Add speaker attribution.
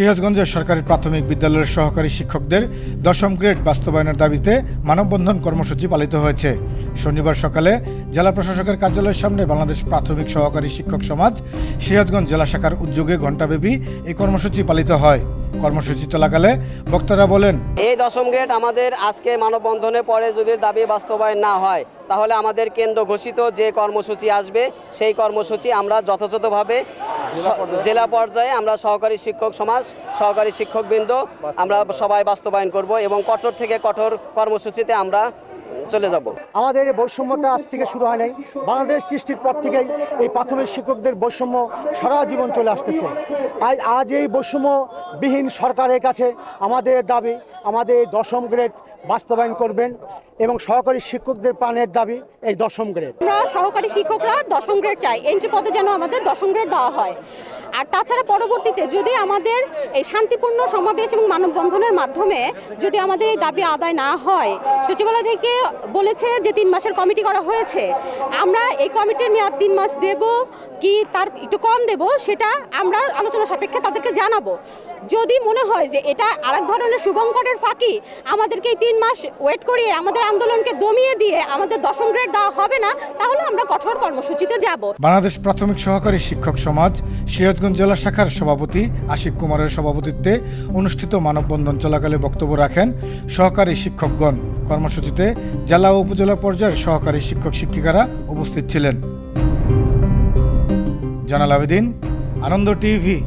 Speaker 1: সিরাজগঞ্জের সরকারি প্রাথমিক বিদ্যালয়ের সহকারী শিক্ষকদের দশম গ্রেড বাস্তবায়নের দাবিতে মানববন্ধন কর্মসূচি পালিত হয়েছে। শনিবার সকালে জেলা প্রশাসকের কার্যালয়ের সামনে বাংলাদেশ প্রাথমিক সহকারী শিক্ষক সমাজ সিরাজগঞ্জ জেলা শাখার উদ্যোগে ঘণ্টাব্যাপী এই কর্মসূচি পালিত হয়। কর্মসূচি চলাকালে বক্তারা বলেন,
Speaker 2: এই দশম গ্রেড আমাদের আজকে মানববন্ধনে পরে যদি দাবি বাস্তবায়ন না হয়, তাহলে আমাদের কেন্দ্র ঘোষিত যে কর্মসূচি আসবে, সেই কর্মসূচি আমরা যথাযথভাবে জেলা পর্যায়ে আমরা সহকারী শিক্ষক সমাজ, সহকারী শিক্ষকবৃন্দ, আমরা সবাই বাস্তবায়ন করব এবং কঠোর থেকে কঠোর কর্মসূচিতে আমরা চলে যাব।
Speaker 3: আমাদের এই বৈষম্যটা আজ থেকে শুরু হয় নাই। বাংলাদেশ সৃষ্টির পর থেকেই এই প্রাথমিক শিক্ষকদের বৈষম্য সারা জীবন চলে আসতেছে। আজ আজ এই বৈষম্যবিহীন সরকারের কাছে আমাদের দাবি আমাদের দশম গ্রেড বাস্তবায়ন করবেন এবং সহকারী শিক্ষকদের প্রাণের দাবি এই দশম গ্রেড।
Speaker 4: আমরা সহকারী শিক্ষকরা দশম গ্রেড চাই। এন্ট্রি পদে যেন আমাদের দশম গ্রেড দেওয়া হয়। আর তাছাড়া পরবর্তীতে যদি আমাদের এই শান্তিপূর্ণ সমাবেশ এবং মানববন্ধনের মাধ্যমে যদি আমাদের এই দাবি আদায় না হয়, সচিবালয় থেকে বলেছে যে তিন মাসের কমিটি করা হয়েছে। আমরা এই কমিটির মেয়াদ তিন মাস দেব কি তার একটু কম দেব সেটা আমরা আলোচনা সাপেক্ষে তাদেরকে জানাব। যদি মনে হয় যে এটা আরেক ধরনের শুভঙ্করের ফাঁকি, আমাদেরকে এই তিন মাস ওয়েট করিয়ে আমাদের আন্দোলনকে দমিয়ে দিয়ে আমাদের দশম গ্রেড দেওয়া হবে না, তাহলে আমরা কঠোর কর্মসূচিতে যাব।
Speaker 1: বাংলাদেশ প্রাথমিক সহকারী শিক্ষক সমাজ, সিরাজগঞ্জ জেলা শাখার সভাপতি আশিক কুমারের সভাপতিত্বে অনুষ্ঠিত মানববন্ধন চলাকালে বক্তব্য রাখেন সহকারী শিক্ষকগণ। কর্মসূচিতে জেলা ও উপজেলা পর্যায়ের সহকারী শিক্ষক শিক্ষিকারা উপস্থিত ছিলেন। জানাল আবেদিন, আনন্দ টিভি।